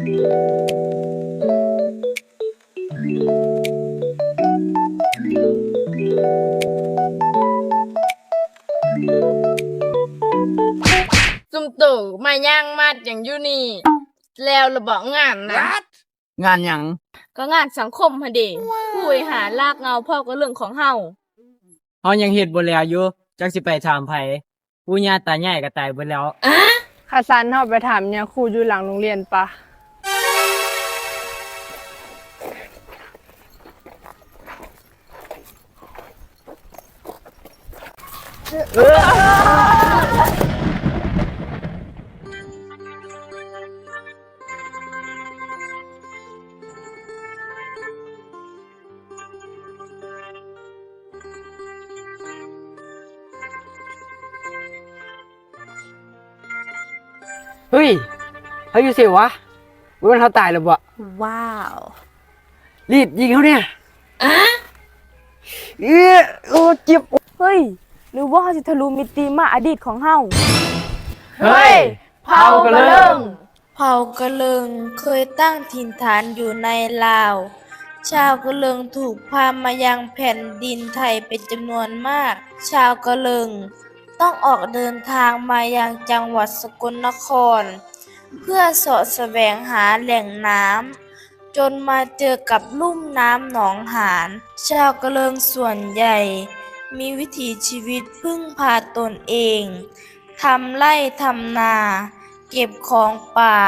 ซุมตู่มาย่างมัดอย่างอยู่นี่ แล้วระบอกงานนะ งานหยังก็งานสังคมฮะเดผู้บริหารลากเงาพ่อก็เรื่องของเฮาเฮายังเฮ็ดบ่แล้วอยู่จักสิไปถามไผปู่ย่าตายายก็ตายเบิดแล้วข้าซันเฮาไปถามเนี่ยครูอยู่หลังโรงเรียนปะ เฮ้ยเฮาอยู่ไสวะบ่แม่นเฮาตายแล้วบ่ว้าว รีบยิงเขาเนี่ยอะเอ้อโอ้เจ็บ เฮ้ย หรือว่าเฮาสิทะลุมิติมาอดีตของเฮาเฮ้ย เผากระเลิง เผ่ากะเลิงเคยตั้งถิ่นฐานอยู่ในลาว ชาวกะเลิงถูกพามายังแผ่นดินไทยเป็นจำนวนมาก ชาวกะเลิงต้องออกเดินทางมายังจังหวัดสกลนคร เพื่อเสาะแสวงหาแหล่งน้ำจนมาเจอกับลุ่มน้ำหนองหาน ชาวกะเลิงส่วนใหญ่ มีวิถีชีวิตพึ่งพาตนเอง ทำไร่ทำนา เก็บของป่า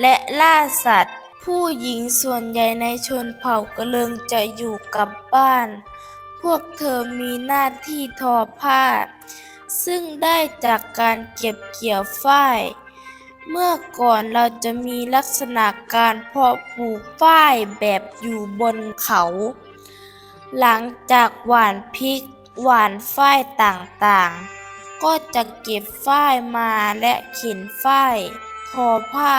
และล่าสัตว์ ผู้หญิงส่วนใหญ่ในชนเผ่ากระเลิงจะอยู่กับบ้าน พวกเธอมีหน้าที่ทอผ้า ซึ่งได้จากการเก็บเกี่ยวฝ้ายเมื่อก่อนเราจะมีลักษณะการเพาะปลูกฝ้ายแบบอยู่บนเขา หลังจากหว่านพริก หว่านฝ้ายต่างๆ ก็จะเก็บฝ้ายมาและเข็นฝ้ายทอผ้า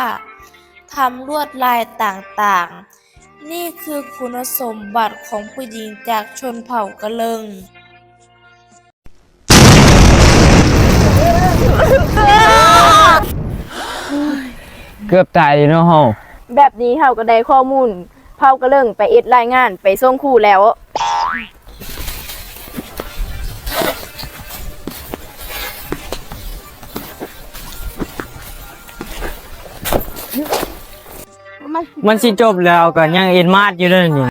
ทำลวดลายต่างๆ นี่คือคุณสมบัติของผู้หญิงจากชนเผ่ากะเลิงเกือบตายเลยเนาะเฮาแบบนี้เฮาก็ได้ข้อมูลเผากระเลิงไปเอ็ดรายงานไปส่งครูแล้ว มันสิจบแล้วก็ยังเอ็นมาดอยู่เด้อนี่